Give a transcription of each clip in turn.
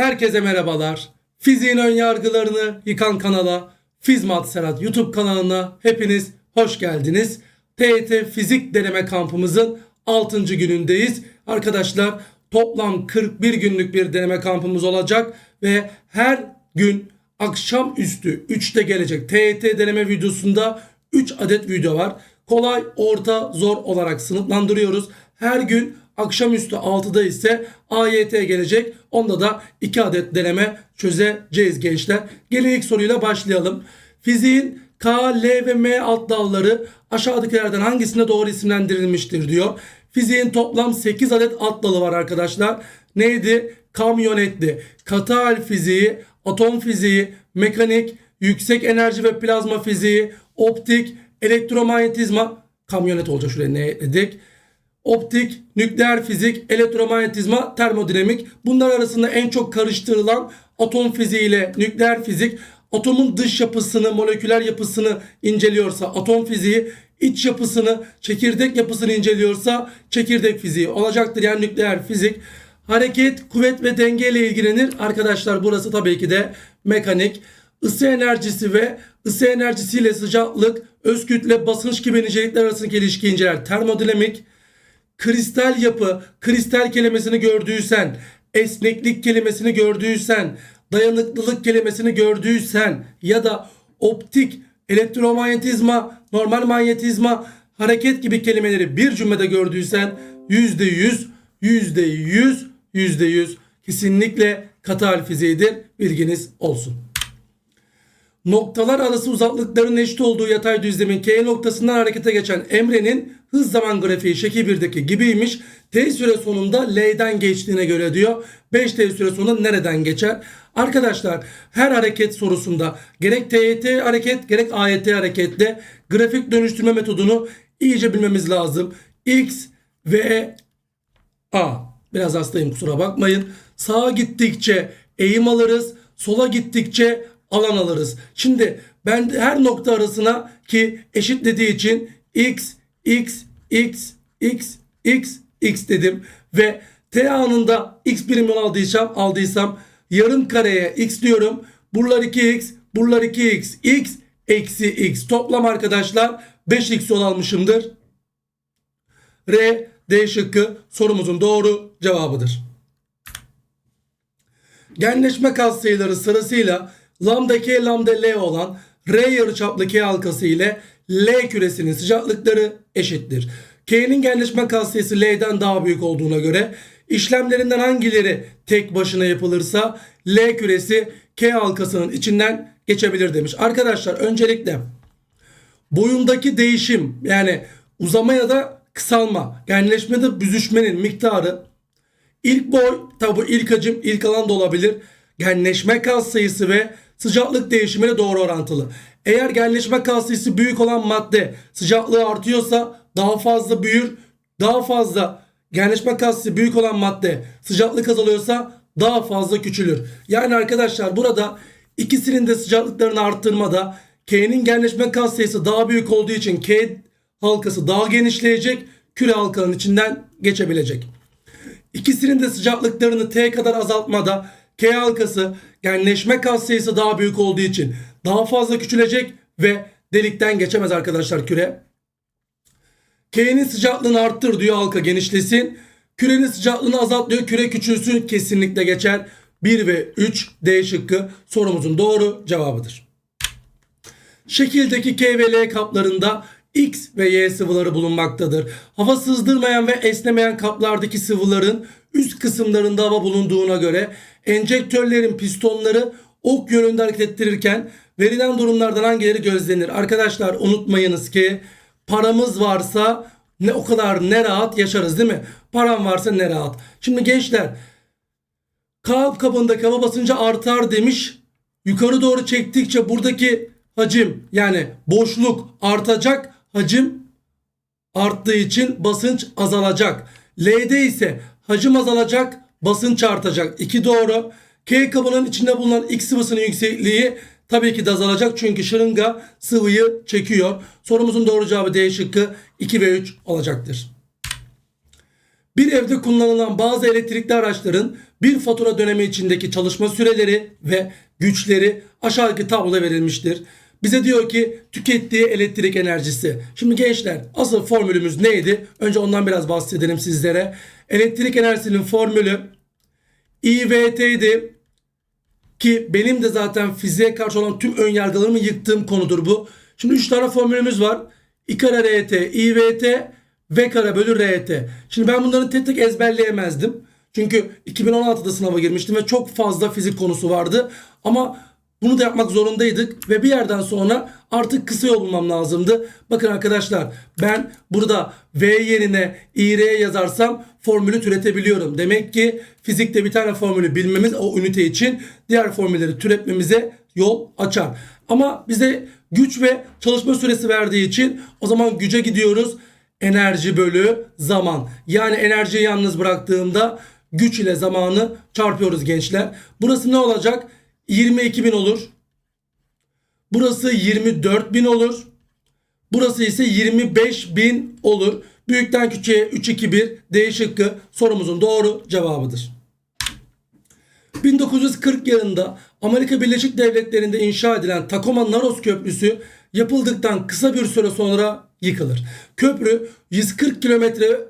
Herkese merhabalar. Fiziğin ön yargılarını yıkan kanala Fizmat Serhat YouTube kanalına hepiniz hoş geldiniz. TET Fizik Deneme Kampımızın 6. günündeyiz. Arkadaşlar toplam 41 günlük bir deneme kampımız olacak ve her gün akşamüstü 3'te gelecek TET deneme videosunda 3 adet video var. Kolay, orta, zor olarak sınıflandırıyoruz. Her gün akşamüstü 6'da ise AYT gelecek. Onda da 2 adet deneme çözeceğiz gençler. Gelin ilk soruyla başlayalım. Fiziğin K, L ve M alt dalları aşağıdakilerden hangisinde doğru isimlendirilmiştir diyor. Fiziğin toplam 8 adet alt dalı var arkadaşlar. Neydi? Kamyonetti, katı hal fiziği, atom fiziği, mekanik, yüksek enerji ve plazma fiziği, optik, elektromanyetizma, kamyonet olacak şuraya ne dedik? Optik, nükleer fizik, elektromanyetizma, termodinamik. Bunlar arasında en çok karıştırılan atom fiziği ile nükleer fizik. Atomun dış yapısını, moleküler yapısını inceliyorsa atom fiziği, iç yapısını, çekirdek yapısını inceliyorsa çekirdek fiziği olacaktır. Yani nükleer fizik. Hareket, kuvvet ve denge ile ilgilenir. Arkadaşlar burası tabii ki de mekanik. Isı enerjisi ve ısı enerjisiyle sıcaklık, öz kütle, basınç gibi nicelikler arasındaki ilişki inceler. Termodinamik, kristal yapı, kristal kelimesini gördüysen, esneklik kelimesini gördüysen, dayanıklılık kelimesini gördüysen ya da optik, elektromanyetizma, normal manyetizma, hareket gibi kelimeleri bir cümlede gördüysen yüzde yüz, yüzde yüz, yüzde yüz kesinlikle katı fiziğidir. Bilginiz olsun. Noktalar arası uzaklıkların eşit olduğu yatay düzlemin K noktasından harekete geçen Emre'nin hız zaman grafiği şekil 1'deki gibiymiş. T süre sonunda L'den geçtiğine göre diyor. 5T süre sonunda nereden geçer? Arkadaşlar her hareket sorusunda gerek TYT hareket gerek AYT hareketle grafik dönüştürme metodunu iyice bilmemiz lazım. X ve A. Biraz hastayım kusura bakmayın. Sağa gittikçe eğim alırız. Sola gittikçe alan alırız. Şimdi ben her nokta arasına ki eşitlediği için x, x, x, x, x, x dedim. Ve t anında x birim yol aldıysam, aldıysam yarım kareye x diyorum. Buralar 2x, buralar 2x, x eksi x. Toplam arkadaşlar 5x yol almışımdır. R, D şıkkı sorumuzun doğru cevabıdır. Genleşme katsayıları sırasıyla lambda K lambda L olan R yarıçaplı K halkası ile L küresinin sıcaklıkları eşittir. K'nin genleşme katsayısı L'den daha büyük olduğuna göre işlemlerinden hangileri tek başına yapılırsa L küresi K halkasının içinden geçebilir demiş. Arkadaşlar öncelikle boyundaki değişim yani uzama ya da kısalma, genleşmede büzüşmenin miktarı ilk boy tabi ilk hacim ilk alan da olabilir. Genleşme kas sayısı ve sıcaklık değişimiyle doğru orantılı. Eğer genleşme kas sayısı büyük olan madde sıcaklığı artıyorsa daha fazla büyür. Daha fazla genleşme kas sayısı büyük olan madde sıcaklık azalıyorsa daha fazla küçülür. Yani arkadaşlar burada ikisinin de sıcaklıklarını arttırmada K'nin genleşme kas sayısı daha büyük olduğu için K halkası daha genişleyecek. Küre halkanın içinden geçebilecek. İkisinin de sıcaklıklarını T kadar azaltmada K halkası genleşme kas sayısı daha büyük olduğu için daha fazla küçülecek ve delikten geçemez arkadaşlar küre. K'nin sıcaklığını arttır diyor halka genişlesin. Kürenin sıcaklığını azalt diyor küre küçülsün kesinlikle geçer. 1 ve 3 D şıkkı sorumuzun doğru cevabıdır. Şekildeki K ve L kaplarında X ve Y sıvıları bulunmaktadır. Hava sızdırmayan ve esnemeyen kaplardaki sıvıların üst kısımlarında hava bulunduğuna göre enjektörlerin pistonları ok yönünde hareket ettirirken verilen durumlardan hangileri gözlenir? Arkadaşlar unutmayınız ki paramız varsa ne o kadar ne rahat yaşarız değil mi? Param varsa ne rahat. Şimdi gençler kalp kabındaki hava basıncı artar demiş. Yukarı doğru çektikçe buradaki hacim yani boşluk artacak hacim arttığı için basınç azalacak. L'de ise hacim azalacak basınç artacak. İki doğru. K kabının içinde bulunan X sıvısının yüksekliği tabii ki de azalacak çünkü şırınga sıvıyı çekiyor. Sorumuzun doğru cevabı D şıkkı 2 ve 3 olacaktır. Bir evde kullanılan bazı elektrikli araçların bir fatura dönemi içindeki çalışma süreleri ve güçleri aşağıdaki tabloda verilmiştir. Bize diyor ki tükettiği elektrik enerjisi. Şimdi gençler asıl formülümüz neydi? Önce ondan biraz bahsedelim sizlere. Elektrik enerjisinin formülü IVT'ydi. Ki benim de zaten fiziğe karşı olan tüm ön yargılarımı yıktığım konudur bu. Şimdi 3 tane formülümüz var. I kare RT, IVT, V kare bölü RT. Şimdi ben bunların tek tek ezberleyemezdim. Çünkü 2016'da sınava girmiştim ve çok fazla fizik konusu vardı. Ama bunu da yapmak zorundaydık ve bir yerden sonra artık kısa yol bulmam lazımdı. Bakın arkadaşlar ben burada V yerine IR yazarsam formülü türetebiliyorum. Demek ki fizikte bir tane formülü bilmemiz o ünite için diğer formülleri türetmemize yol açar. Ama bize güç ve çalışma süresi verdiği için o zaman güce gidiyoruz. Enerji bölü zaman. Yani enerjiyi yalnız bıraktığımda güç ile zamanı çarpıyoruz gençler. Burası ne olacak? 22 bin olur. Burası 24 bin olur. Burası ise 25 bin olur. Büyükten küçüğe 3, 2, 1 D şıkkı sorumuzun doğru cevabıdır. 1940 yılında Amerika Birleşik Devletleri'nde inşa edilen Tacoma Narrows Köprüsü yapıldıktan kısa bir süre sonra yıkılır. Köprü 140 km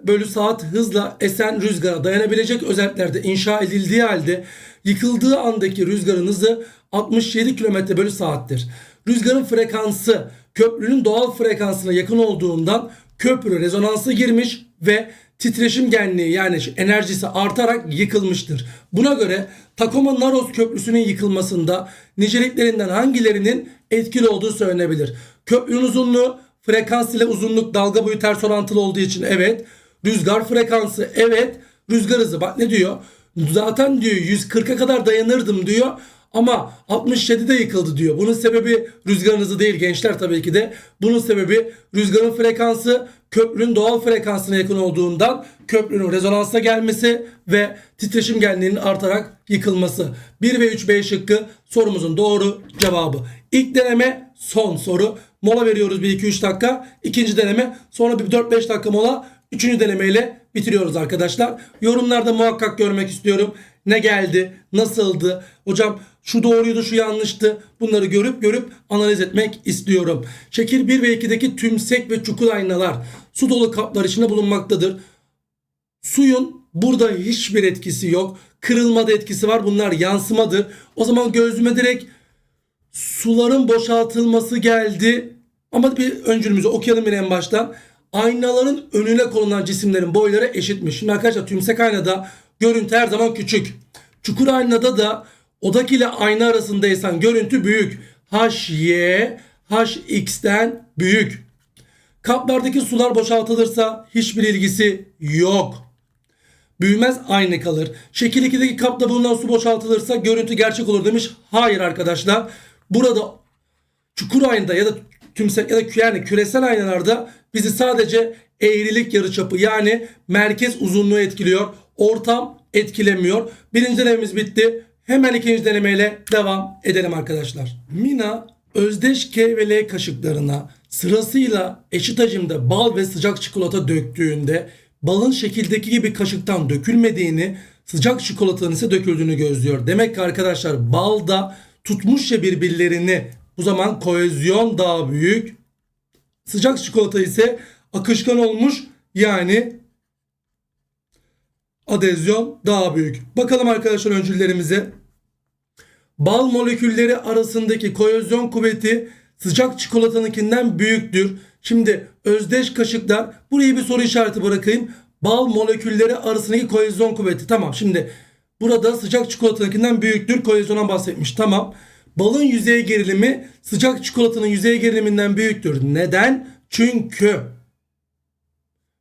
bölü saat hızla esen rüzgara dayanabilecek özelliklerde inşa edildiği halde yıkıldığı andaki rüzgarın hızı 67 km bölü saattir. Rüzgarın frekansı köprünün doğal frekansına yakın olduğundan köprü rezonansa girmiş ve titreşim genliği yani enerjisi artarak yıkılmıştır. Buna göre Tacoma Narrows Köprüsü'nün yıkılmasında niceliklerinden hangilerinin etkili olduğu söylenebilir. Köprünün uzunluğu frekans ile uzunluk dalga boyu ters orantılı olduğu için evet. Rüzgar frekansı evet. Rüzgar hızı bak ne diyor? Zaten diyor 140'a kadar dayanırdım diyor. Ama 67'de yıkıldı diyor. Bunun sebebi rüzgarın hızı değil gençler tabii ki de. Bunun sebebi rüzgarın frekansı köprünün doğal frekansına yakın olduğundan köprünün rezonansa gelmesi ve titreşim genliğinin artarak yıkılması. 1 ve 3 B şıkkı sorumuzun doğru cevabı. İlk deneme son soru. Mola veriyoruz 1-2-3 dakika. İkinci deneme sonra bir 4-5 dakika mola. Üçüncü denemeyle bitiriyoruz arkadaşlar. Yorumlarda muhakkak görmek istiyorum. Ne geldi? Nasıldı? Hocam şu doğruydu şu yanlıştı. Bunları görüp görüp analiz etmek istiyorum. Şekil 1 ve 2'deki tümsek ve çukur aynalar su dolu kaplar içinde bulunmaktadır. Suyun burada hiçbir etkisi yok. Kırılmada etkisi var. Bunlar yansımadır. O zaman gözüme direkt suların boşaltılması geldi. Ama bir öncülümüzü okuyalım yine en baştan. Aynaların önüne konulan cisimlerin boyları eşitmiş. Şimdi arkadaşlar tümsek aynada görüntü her zaman küçük. Çukur aynada da odak ile ayna arasındaysan görüntü büyük. HY HX'ten büyük. Kaplardaki sular boşaltılırsa hiçbir ilgisi yok. Büyümez aynı kalır. Şekil 2'deki kapta bulunan su boşaltılırsa görüntü gerçek olur demiş. Hayır arkadaşlar. Burada çukur aynada ya da tümsek ya da yani küresel aynalarda bizi sadece eğrilik yarıçapı yani merkez uzunluğu etkiliyor. Ortam etkilemiyor. Birinci denememiz bitti. Hemen ikinci denemeyle devam edelim arkadaşlar. Mina özdeş K ve L kaşıklarına sırasıyla eşit hacimde bal ve sıcak çikolata döktüğünde balın şekildeki gibi kaşıktan dökülmediğini, sıcak çikolatanın ise döküldüğünü gözlüyor. Demek ki arkadaşlar balda tutmuş ya birbirlerini bu zaman kohezyon daha büyük. Sıcak çikolata ise akışkan olmuş yani adezyon daha büyük. Bakalım arkadaşlar öncüllerimize. Bal molekülleri arasındaki kohezyon kuvveti sıcak çikolatanınkinden büyüktür. Şimdi özdeş kaşıklar buraya bir soru işareti bırakayım. Bal molekülleri arasındaki kohezyon kuvveti. Tamam şimdi burada sıcak çikolatanınkinden büyüktür. Kohezyondan bahsetmiş. Tamam. Balın yüzey gerilimi sıcak çikolatanın yüzey geriliminden büyüktür. Neden? Çünkü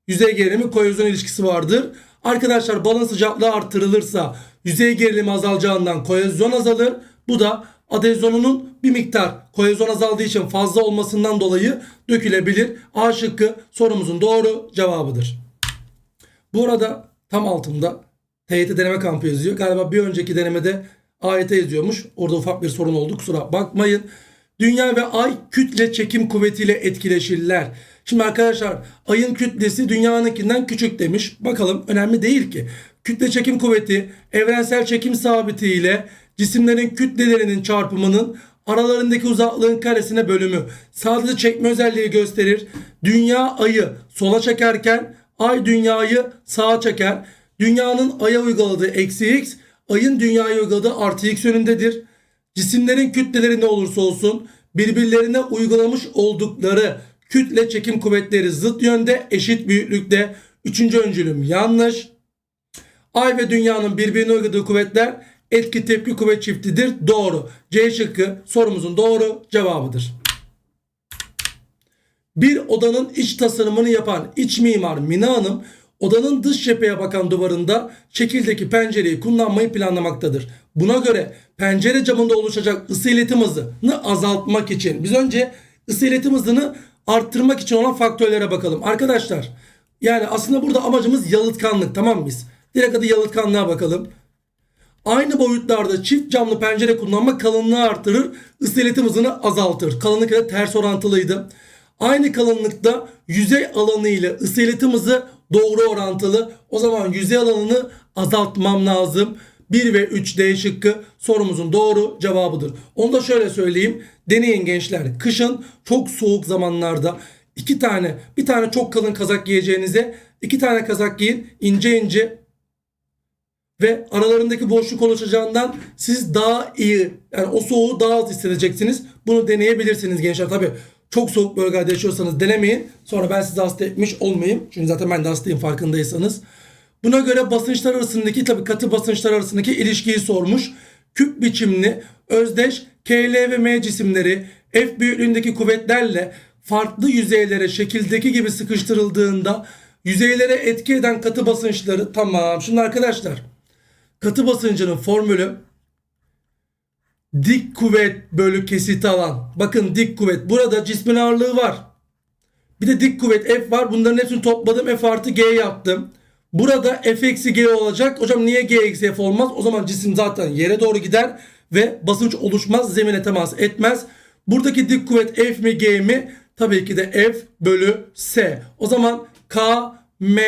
yüzey gerilimi kohezyon ilişkisi vardır. Arkadaşlar balın sıcaklığı artırılırsa yüzey gerilimi azalacağından kohezyon azalır. Bu da adezyonunun bir miktar kohezyon azaldığı için fazla olmasından dolayı dökülebilir. A şıkkı sorumuzun doğru cevabıdır. Bu arada tam altında TYT deneme kampı yazıyor. Galiba bir önceki denemede AYT yazıyormuş. Orada ufak bir sorun oldu. Kusura bakmayın. Dünya ve ay kütle çekim kuvvetiyle etkileşirler. Şimdi arkadaşlar ayın kütlesi dünyanınkinden küçük demiş. Bakalım önemli değil ki. Kütle çekim kuvveti evrensel çekim sabiti ile cisimlerin kütlelerinin çarpımının aralarındaki uzaklığın karesine bölümü. Sadece çekme özelliği gösterir. Dünya ayı sola çekerken ay dünyayı sağa çeker. Dünyanın aya uyguladığı eksi x, ayın dünyaya uyguladığı artı x yönündedir. Cisimlerin kütleleri ne olursa olsun birbirlerine uygulamış oldukları kütle çekim kuvvetleri zıt yönde eşit büyüklükte. Üçüncü öncülüm yanlış. Ay ve dünyanın birbirine uyguladığı kuvvetler etki tepki kuvvet çiftidir. Doğru. C şıkkı sorumuzun doğru cevabıdır. Bir odanın iç tasarımını yapan iç mimar Mina Hanım odanın dış cepheye bakan duvarında şekildeki pencereyi kullanmayı planlamaktadır. Buna göre pencere camında oluşacak ısı iletim hızını azaltmak için biz önce ısı iletim hızını arttırmak için olan faktörlere bakalım. Arkadaşlar yani aslında burada amacımız yalıtkanlık tamam mı biz? Direkt adı yalıtkanlığa bakalım. Aynı boyutlarda çift camlı pencere kullanmak kalınlığı artırır, ısı iletim hızını azaltır. Kalınlık ile ters orantılıydı. Aynı kalınlıkta yüzey alanı ile ısı iletim hızı doğru orantılı. O zaman yüzey alanını azaltmam lazım. 1 ve 3 D şıkkı sorumuzun doğru cevabıdır. Onu da şöyle söyleyeyim. Deneyin gençler. Kışın çok soğuk zamanlarda iki tane bir tane çok kalın kazak giyeceğinize iki tane kazak giyin ince ince ve aralarındaki boşluk oluşacağından siz daha iyi yani o soğuğu daha az hissedeceksiniz. Bunu deneyebilirsiniz gençler. Tabi çok soğuk bölgede yaşıyorsanız denemeyin. Sonra ben sizi hasta etmiş olmayayım. Çünkü zaten ben de hastayım farkındaysanız. Buna göre basınçlar arasındaki tabi katı basınçlar arasındaki ilişkiyi sormuş. Küp biçimli özdeş KL ve M cisimleri F büyüklüğündeki kuvvetlerle farklı yüzeylere şekildeki gibi sıkıştırıldığında yüzeylere etki eden katı basınçları tamam. Şimdi arkadaşlar katı basıncının formülü dik kuvvet bölü kesit alan. Bakın dik kuvvet. Burada cismin ağırlığı var. Bir de dik kuvvet F var. Bunların hepsini topladım. F artı G yaptım. Burada F eksi G olacak. Hocam niye G eksi F olmaz? O zaman cisim zaten yere doğru gider ve basınç oluşmaz. Zemine temas etmez. Buradaki dik kuvvet F mi G mi? Tabii ki de F bölü S. O zaman K, M,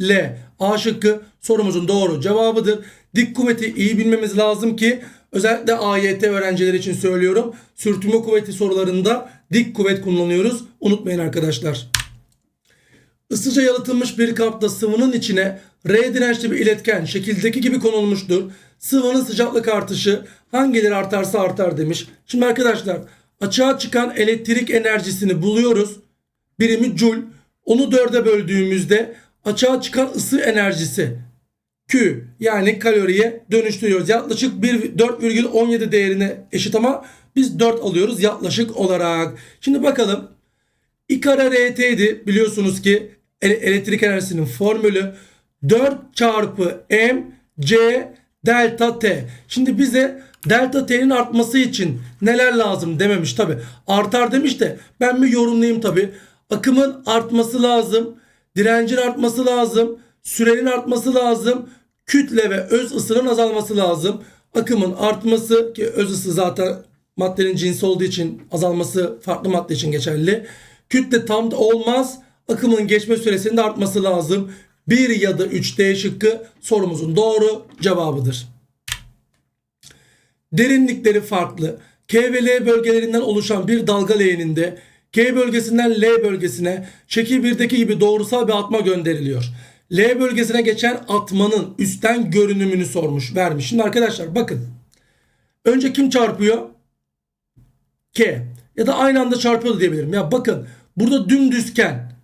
L. A şıkkı sorumuzun doğru cevabıdır. Dik kuvveti iyi bilmemiz lazım ki özellikle AYT öğrencileri için söylüyorum. Sürtünme kuvveti sorularında dik kuvvet kullanıyoruz. Unutmayın arkadaşlar. Isıca yalıtılmış bir kapta sıvının içine R dirençli bir iletken şekildeki gibi konulmuştur. Sıvının sıcaklık artışı hangileri artarsa artar demiş. Şimdi arkadaşlar açığa çıkan elektrik enerjisini buluyoruz. Birimi Joule. Onu dörde böldüğümüzde açığa çıkan ısı enerjisi Q yani kaloriye dönüştürüyoruz. Yaklaşık 1 4,17 değerine eşit ama biz 4 alıyoruz yaklaşık olarak. Şimdi bakalım. I kare RT'ydi biliyorsunuz ki elektrik enerjisinin formülü 4 çarpı M C delta T. Şimdi bize delta T'nin artması için neler lazım dememiş tabi. Artar demiş de ben mi yorumlayayım tabi. Akımın artması lazım. Direncin artması lazım. Sürenin artması lazım. Kütle ve öz ısının azalması lazım. Akımın artması ki öz ısı zaten maddenin cinsi olduğu için azalması farklı madde için geçerli. Kütle tam da olmaz. Akımın geçme süresinin de artması lazım. 1 ya da 3 D şıkkı sorumuzun doğru cevabıdır. Derinlikleri farklı. K ve L bölgelerinden oluşan bir dalga leğeninde K bölgesinden L bölgesine şekil 1'deki gibi doğrusal bir atma gönderiliyor. L bölgesine geçen atmanın üstten görünümünü sormuş, vermiş. Şimdi arkadaşlar bakın. Önce kim çarpıyor? K. Ya da aynı anda çarpıyor diyebilirim. Ya bakın burada dümdüzken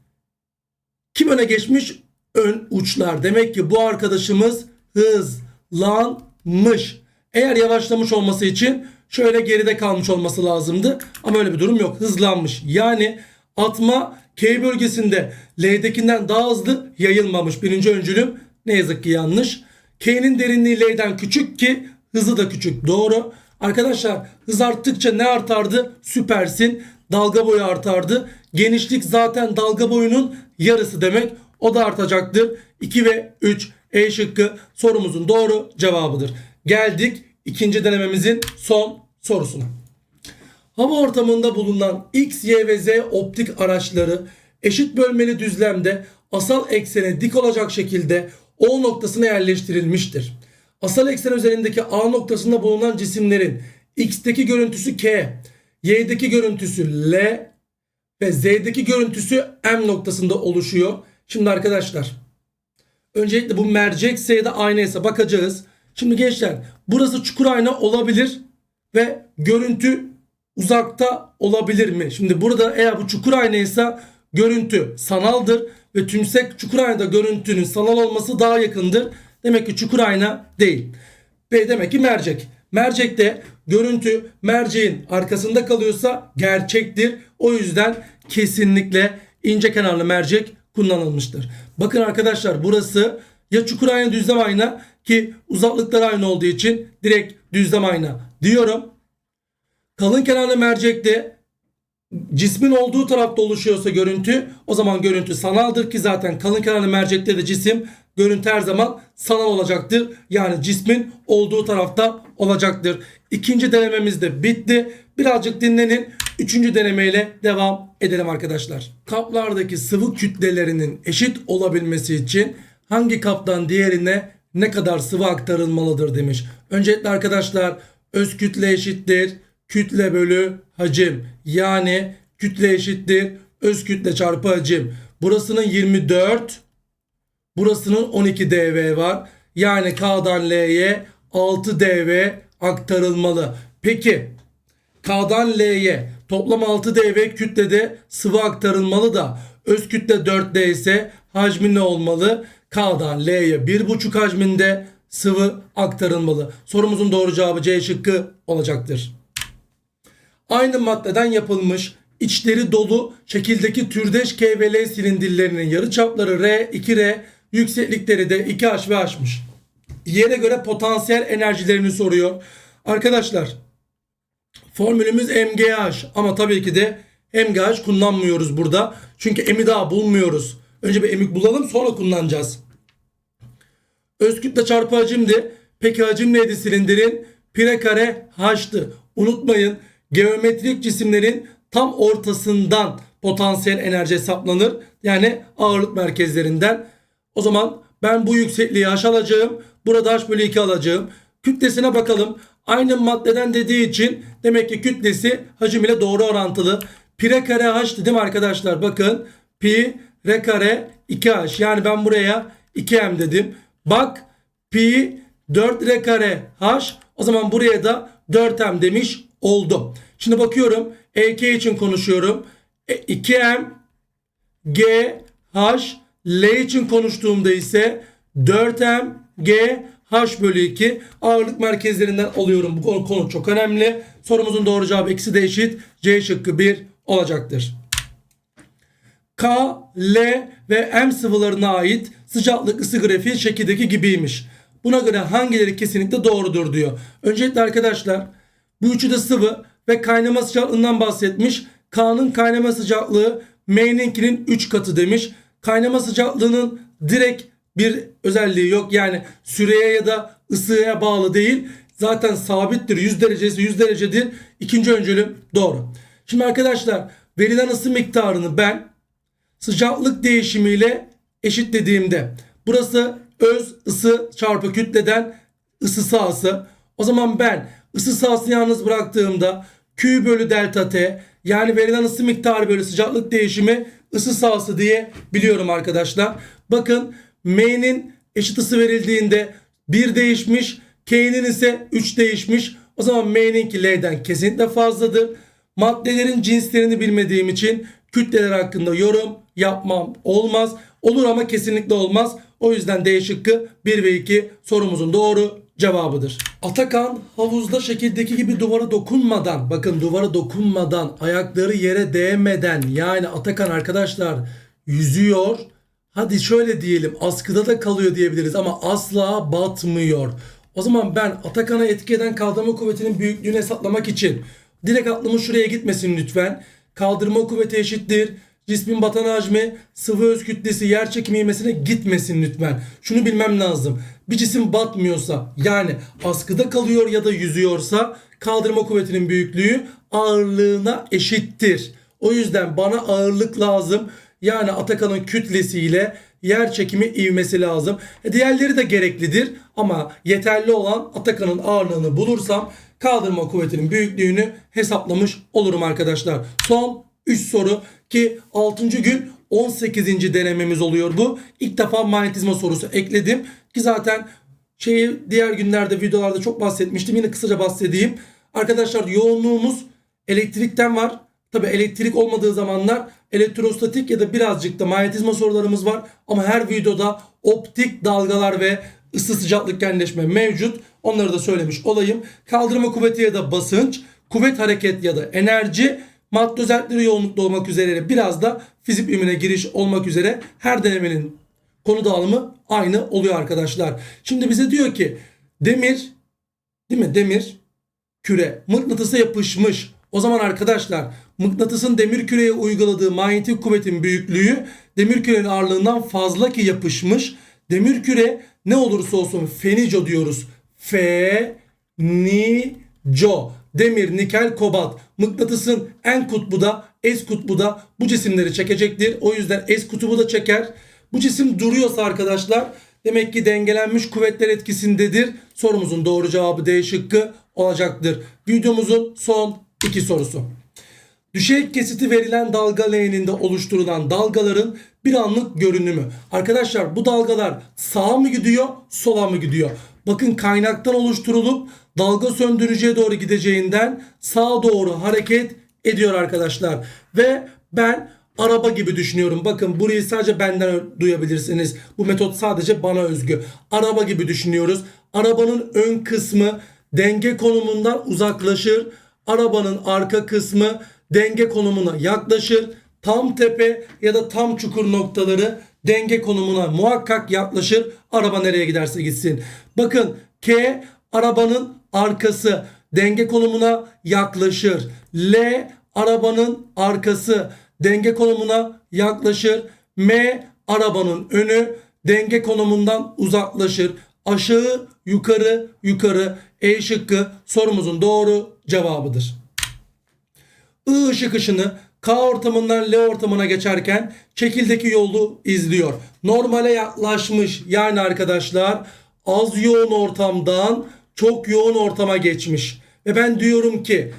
kim öne geçmiş? Ön uçlar. Demek ki bu arkadaşımız hızlanmış. Eğer yavaşlamış olması için şöyle geride kalmış olması lazımdı. Ama öyle bir durum yok. Hızlanmış. Yani atma K bölgesinde L'dekinden daha hızlı yayılmamış. Birinci öncülüm ne yazık ki yanlış. K'nin derinliği L'den küçük ki hızı da küçük. Doğru. Arkadaşlar hız arttıkça ne artardı? Süpersin. Dalga boyu artardı. Genişlik zaten dalga boyunun yarısı demek. O da artacaktır. 2 ve 3 E şıkkı sorumuzun doğru cevabıdır. Geldik ikinci denememizin son sorusuna. Hava ortamında bulunan X, Y ve Z optik araçları eşit bölmeli düzlemde asal eksene dik olacak şekilde O noktasına yerleştirilmiştir. Asal eksen üzerindeki A noktasında bulunan cisimlerin X'teki görüntüsü K, Y'deki görüntüsü L ve Z'deki görüntüsü M noktasında oluşuyor. Şimdi arkadaşlar öncelikle bu mercek S'de aynaysa bakacağız. Şimdi gençler burası çukur ayna olabilir ve görüntü uzakta olabilir mi? Şimdi burada eğer bu çukur aynaysa görüntü sanaldır ve tümsek çukur aynada görüntünün sanal olması daha yakındır. Demek ki çukur ayna değil. Ve demek ki mercek. Mercekte görüntü merceğin arkasında kalıyorsa gerçektir. O yüzden kesinlikle ince kenarlı mercek kullanılmıştır. Bakın arkadaşlar burası ya çukur ayna düzlem ayna ki uzaklıklar aynı olduğu için direkt düzlem ayna diyorum. Kalın kenarlı mercekte cismin olduğu tarafta oluşuyorsa görüntü o zaman görüntü sanaldır ki zaten kalın kenarlı mercekte de cisim görüntü her zaman sanal olacaktır. Yani cismin olduğu tarafta olacaktır. İkinci denememiz de bitti. Birazcık dinlenin. Üçüncü denemeyle devam edelim arkadaşlar. Kaplardaki sıvı kütlelerinin eşit olabilmesi için hangi kaptan diğerine ne kadar sıvı aktarılmalıdır demiş. Öncelikle arkadaşlar öz kütle eşittir kütle bölü hacim. Yani kütle eşittir öz kütle çarpı hacim. Burasının 24, burasının 12 dV var. Yani K'dan L'ye 6 dV aktarılmalı. Peki K'dan L'ye toplam 6 dV kütlede sıvı aktarılmalı da öz kütle 4 D ise hacmi ne olmalı? K'dan L'ye 1,5 hacminde sıvı aktarılmalı. Sorumuzun doğru cevabı C şıkkı olacaktır. Aynı maddeden yapılmış içleri dolu şekildeki türdeş K ve L silindirlerinin yarıçapları R, 2R, yükseklikleri de 2H ve H'mış. Yere göre potansiyel enerjilerini soruyor. Arkadaşlar formülümüz MGH ama tabii ki de MGH kullanmıyoruz burada. Çünkü M'i daha bulmuyoruz. Önce bir M'i bulalım sonra kullanacağız. Öz kütle çarpı hacimdi. Peki hacim neydi silindirin? Pire kare H'tı. Unutmayın geometrik cisimlerin tam ortasından potansiyel enerji hesaplanır. Yani ağırlık merkezlerinden. O zaman ben bu yüksekliği H alacağım. Burada H bölü 2 alacağım. Kütlesine bakalım. Aynı maddeden dediği için demek ki kütlesi hacim ile doğru orantılı. Pi kare H dedim arkadaşlar. Bakın pi r kare 2H. Yani ben buraya 2M dedim. Bak pi 4 r kare H. O zaman buraya da 4M demiş oldu. Şimdi bakıyorum EK için konuşuyorum. E, 2M G H L için konuştuğumda ise 4M G H bölü 2 ağırlık merkezlerinden alıyorum. Bu konu, konu çok önemli. Sorumuzun doğru cevabı ikisi de eşit. C şıkkı 1 olacaktır. K, L ve M sıvılarına ait sıcaklık ısı grafiği şekildeki gibiymiş. Buna göre hangileri kesinlikle doğrudur diyor. Öncelikle arkadaşlar bu üçü de sıvı ve kaynama sıcaklığından bahsetmiş. K'nın kaynama sıcaklığı M'ninkinin 3 katı demiş. Kaynama sıcaklığının direkt bir özelliği yok. Yani süreye ya da ısıya bağlı değil. Zaten sabittir. 100 derecesi 100 derecedir. İkinci öncülüm doğru. Şimdi arkadaşlar verilen ısı miktarını ben sıcaklık değişimiyle eşitlediğimde burası öz ısı çarpı kütleden ısı sahası. O zaman ben ısı sahasını yalnız bıraktığımda Q bölü delta T yani verilen ısı miktarı bölü sıcaklık değişimi ısı sahası diye biliyorum arkadaşlar. Bakın M'nin eşit ısı verildiğinde 1 değişmiş. K'nin ise 3 değişmiş. O zaman M'ninki L'den kesinlikle fazladır. Maddelerin cinslerini bilmediğim için kütleler hakkında yorum yapmam olmaz. Olur ama kesinlikle olmaz. O yüzden D şıkkı 1 ve 2 sorumuzun doğru cevabıdır. Atakan havuzda şekildeki gibi duvara dokunmadan bakın duvara dokunmadan ayakları yere değmeden yani Atakan arkadaşlar yüzüyor. Hadi şöyle diyelim askıda da kalıyor diyebiliriz ama asla batmıyor. O zaman ben Atakan'a etki eden kaldırma kuvvetinin büyüklüğünü hesaplamak için direkt aklımın şuraya gitmesin lütfen. Kaldırma kuvveti eşittir. Cismin batan hacmi, sıvı öz kütlesi, yer çekimi ivmesine gitmesin lütfen. Şunu bilmem lazım. Bir cisim batmıyorsa yani askıda kalıyor ya da yüzüyorsa kaldırma kuvvetinin büyüklüğü ağırlığına eşittir. O yüzden bana ağırlık lazım. Yani Atakan'ın kütlesiyle yer çekimi ivmesi lazım. E, diğerleri de gereklidir ama yeterli olan Atakan'ın ağırlığını bulursam kaldırma kuvvetinin büyüklüğünü hesaplamış olurum arkadaşlar. Son 3 soru ki 6. gün 18. denememiz oluyor bu. İlk defa manyetizma sorusu ekledim ki zaten şeyi diğer günlerde videolarda çok bahsetmiştim. Yine kısaca bahsedeyim. Arkadaşlar yoğunluğumuz elektrikten var. Tabi elektrik olmadığı zamanlar elektrostatik ya da birazcık da manyetizma sorularımız var. Ama her videoda optik dalgalar ve ısı sıcaklık genleşme mevcut. Onları da söylemiş olayım. Kaldırma kuvveti ya da basınç, kuvvet hareket ya da enerji, madde özellikleri yoğunlukta olmak üzere biraz da fizik bilimine giriş olmak üzere her denemenin konu dağılımı aynı oluyor arkadaşlar. Şimdi bize diyor ki demir değil mi demir küre mıknatısa yapışmış. O zaman arkadaşlar mıknatısın demir küreye uyguladığı manyetik kuvvetin büyüklüğü demir kürenin ağırlığından fazla ki yapışmış. Demir küre ne olursa olsun fenico diyoruz. Fe ni co. Demir, nikel, kobalt. Mıknatısın en kutbu da S kutbu da bu cisimleri çekecektir. O yüzden S kutubu da çeker. Bu cisim duruyorsa arkadaşlar demek ki dengelenmiş kuvvetler etkisindedir. Sorumuzun doğru cevabı D şıkkı olacaktır. Videomuzun son iki sorusu. Düşey kesiti verilen dalga leğeninde oluşturulan dalgaların bir anlık görünümü. Arkadaşlar bu dalgalar sağa mı gidiyor, sola mı gidiyor? Bakın kaynaktan oluşturulup dalga söndürücüye doğru gideceğinden sağa doğru hareket ediyor arkadaşlar. Ve ben araba gibi düşünüyorum. Bakın burayı sadece benden duyabilirsiniz. Bu metot sadece bana özgü. Araba gibi düşünüyoruz. Arabanın ön kısmı denge konumundan uzaklaşır. Arabanın arka kısmı denge konumuna yaklaşır. Tam tepe ya da tam çukur noktaları denge konumuna muhakkak yaklaşır. Araba nereye giderse gitsin. Bakın K arabanın arkası denge konumuna yaklaşır. L arabanın arkası denge konumuna yaklaşır. M arabanın önü denge konumundan uzaklaşır. Aşağı yukarı yukarı E şıkkı sorumuzun doğru cevabıdır. I ışık ışını K ortamından L ortamına geçerken şekildeki yolu izliyor. Normale yaklaşmış yani arkadaşlar az yoğun ortamdan çok yoğun ortama geçmiş. Ve ben diyorum ki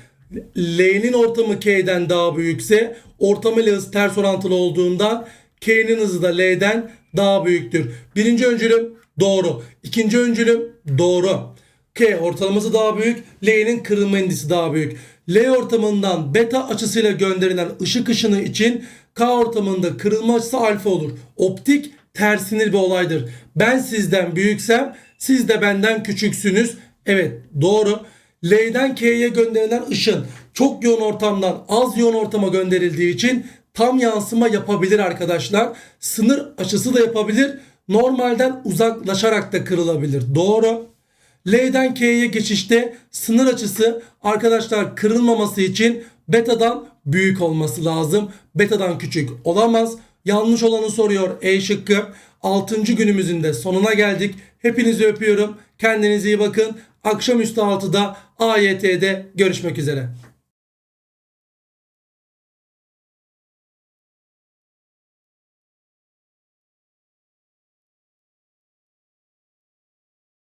L'nin ortamı K'den daha büyükse ortamı ile hız ters orantılı olduğundan K'nin hızı da L'den daha büyüktür. Birinci öncülüm doğru. İkinci öncülüm doğru. K ortalaması daha büyük. L'nin kırılma indisi daha büyük. L ortamından beta açısıyla gönderilen ışık ışını için K ortamında kırılma açısı alfa olur. Optik tersinir bir olaydır. Ben sizden büyüksem siz de benden küçüksünüz. Evet doğru. L'den K'ye gönderilen ışın çok yoğun ortamdan az yoğun ortama gönderildiği için tam yansıma yapabilir arkadaşlar. Sınır açısı da yapabilir. Normalden uzaklaşarak da kırılabilir. Doğru. L'den K'ye geçişte sınır açısı arkadaşlar kırılmaması için beta'dan büyük olması lazım. Beta'dan küçük olamaz. Yanlış olanı soruyor E şıkkı. 6. günümüzün de sonuna geldik. Hepinizi öpüyorum. Kendinize iyi bakın. Akşamüstü 6'da AYT'de görüşmek üzere.